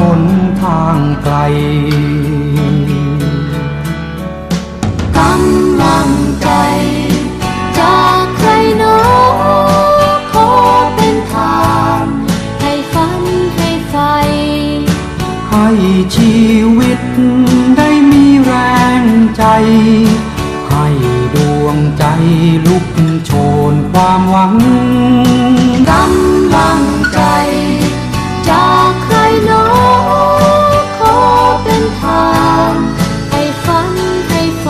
ชีวิตได้มีแรงใจ ให้ดวงใจลุกโชนความหวังกำลังใจ จากใครหนอขอเป็นทานให้ฝันให้ไฟ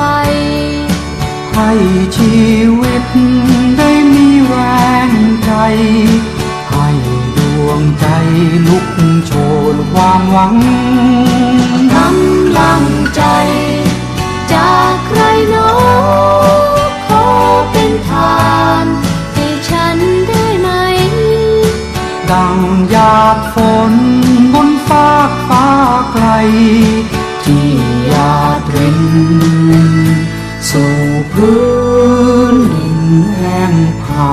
ให้ชี ความหวังกำลังใจ จากใครหนอขอเป็นทานให้ฉันได้ไหม ดังหยาดฝนบนฟ้าฟ้าไกล ที่หยาดรินสู่พื้นดินแห้งผา